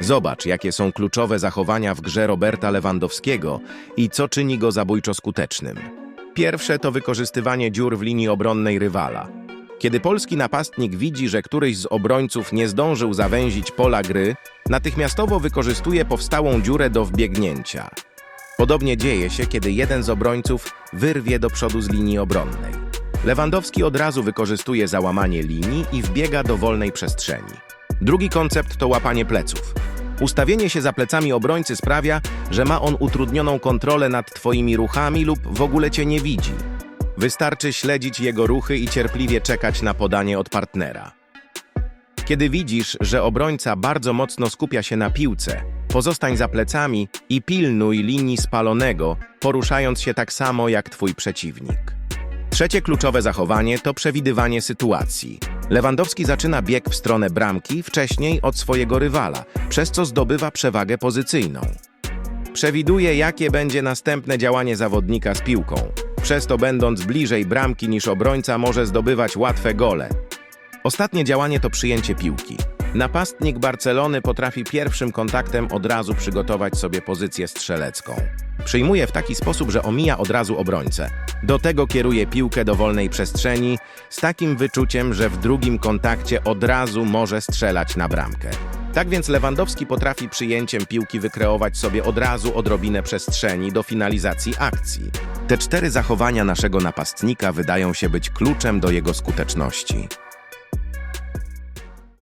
Zobacz, jakie są kluczowe zachowania w grze Roberta Lewandowskiego i co czyni go zabójczo skutecznym. Pierwsze to wykorzystywanie dziur w linii obronnej rywala. Kiedy polski napastnik widzi, że któryś z obrońców nie zdążył zawęzić pola gry, natychmiastowo wykorzystuje powstałą dziurę do wbiegnięcia. Podobnie dzieje się, kiedy jeden z obrońców wyrwie do przodu z linii obronnej. Lewandowski od razu wykorzystuje załamanie linii i wbiega do wolnej przestrzeni. Drugi koncept to łapanie pleców. Ustawienie się za plecami obrońcy sprawia, że ma on utrudnioną kontrolę nad twoimi ruchami lub w ogóle cię nie widzi. Wystarczy śledzić jego ruchy i cierpliwie czekać na podanie od partnera. Kiedy widzisz, że obrońca bardzo mocno skupia się na piłce, pozostań za plecami i pilnuj linii spalonego, poruszając się tak samo jak twój przeciwnik. Trzecie kluczowe zachowanie to przewidywanie sytuacji. Lewandowski zaczyna bieg w stronę bramki wcześniej od swojego rywala, przez co zdobywa przewagę pozycyjną. Przewiduje, jakie będzie następne działanie zawodnika z piłką. Przez to, będąc bliżej bramki niż obrońca, może zdobywać łatwe gole. Ostatnie działanie to przyjęcie piłki. Napastnik Barcelony potrafi pierwszym kontaktem od razu przygotować sobie pozycję strzelecką. Przyjmuje w taki sposób, że omija od razu obrońcę. Do tego kieruje piłkę do wolnej przestrzeni z takim wyczuciem, że w drugim kontakcie od razu może strzelać na bramkę. Tak więc Lewandowski potrafi przyjęciem piłki wykreować sobie od razu odrobinę przestrzeni do finalizacji akcji. Te cztery zachowania naszego napastnika wydają się być kluczem do jego skuteczności.